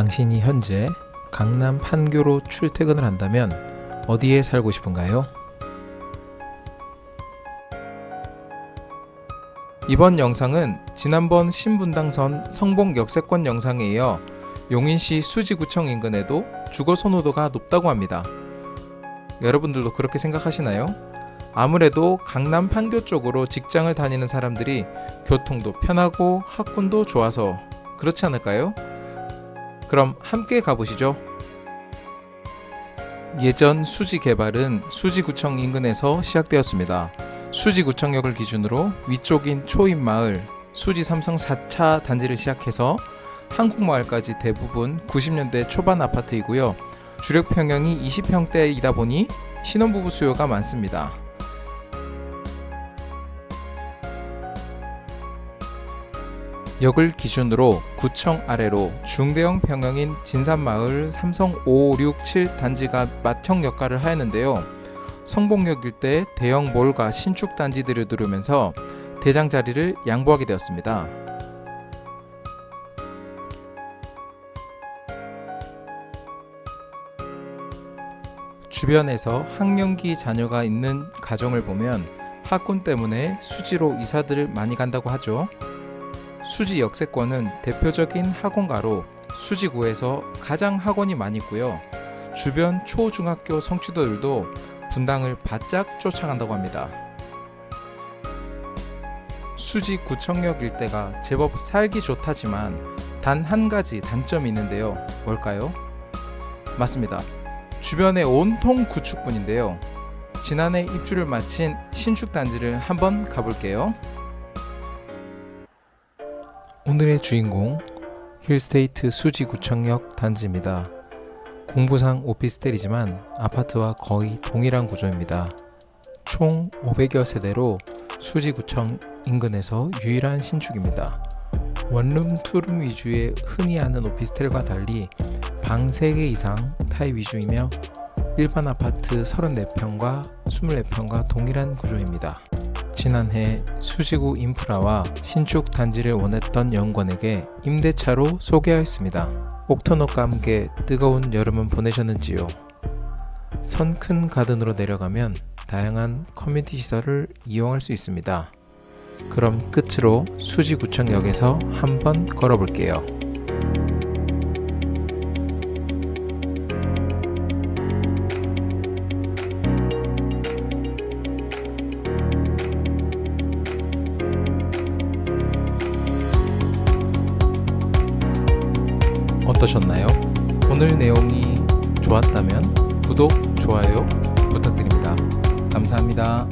당신이 현재 강남 판교로 출퇴근을 한다면 어디에 살고 싶은가요? 이번 영상은 지난번 신분당선 성봉 역세권 영상에 이어 용인시 수지구청 인근에도 주거 선호도가 높다고 합니다. 여러분들도 그렇게 생각하시나요? 아무래도 강남 판교 쪽으로 직장을 다니는 사람들이 교통도 편하고 학군도 좋아서 그렇지 않을까요? 그럼 함께 가보시죠. 예전 수지 개발은 수지구청 인근에서 시작되었습니다. 수지구청역을 기준으로 위쪽인 초입마을, 수지 삼성 4차 단지를 시작해서 한국마을까지 대부분 90년대 초반 아파트이고요. 주력 평형이 20평대이다 보니 신혼부부 수요가 많습니다. 역을 기준으로 구청 아래로 중대형 평형인 진산마을 삼성 567 단지가 맏형 역할을 하였는데요. 성봉역 일대 대형 몰과 신축 단지들을 두르면서 대장 자리를 양보하게 되었습니다. 주변에서 학령기 자녀가 있는 가정을 보면 학군 때문에 수지로 이사들을 많이 간다고 하죠. 수지 역세권은 대표적인 학원가로 수지구에서 가장 학원이 많이 있고요. 주변 초중학교 성취도들도 분당을 바짝 쫓아간다고 합니다. 수지 구청역 일대가 제법 살기 좋다지만 단 한 가지 단점이 있는데요. 뭘까요? 맞습니다. 주변에 온통 구축분인데요. 지난해 입주를 마친 신축 단지를 한번 가볼게요. 오늘의 주인공 힐스테이트 수지구청역 단지입니다. 공부상 오피스텔이지만 아파트와 거의 동일한 구조입니다. 총 500여 세대로 수지구청 인근에서 유일한 신축입니다. 원룸, 투룸 위주의 흔히 아는 오피스텔과 달리 방 3개 이상 타입 위주이며 일반 아파트 34평과 24평과 동일한 구조입니다. 지난해 수지구 인프라와 신축 단지를 원했던 연구원에게 임대차로 소개하였습니다. 옥터넛과 함께 뜨거운 여름은 보내셨는지요? 선 큰 가든으로 내려가면 다양한 커뮤니티 시설을 이용할 수 있습니다. 그럼 끝으로 수지구청역에서 한번 걸어볼게요. 어떠셨나요? 오늘 내용이 좋았다면 구독, 좋아요 부탁드립니다. 감사합니다.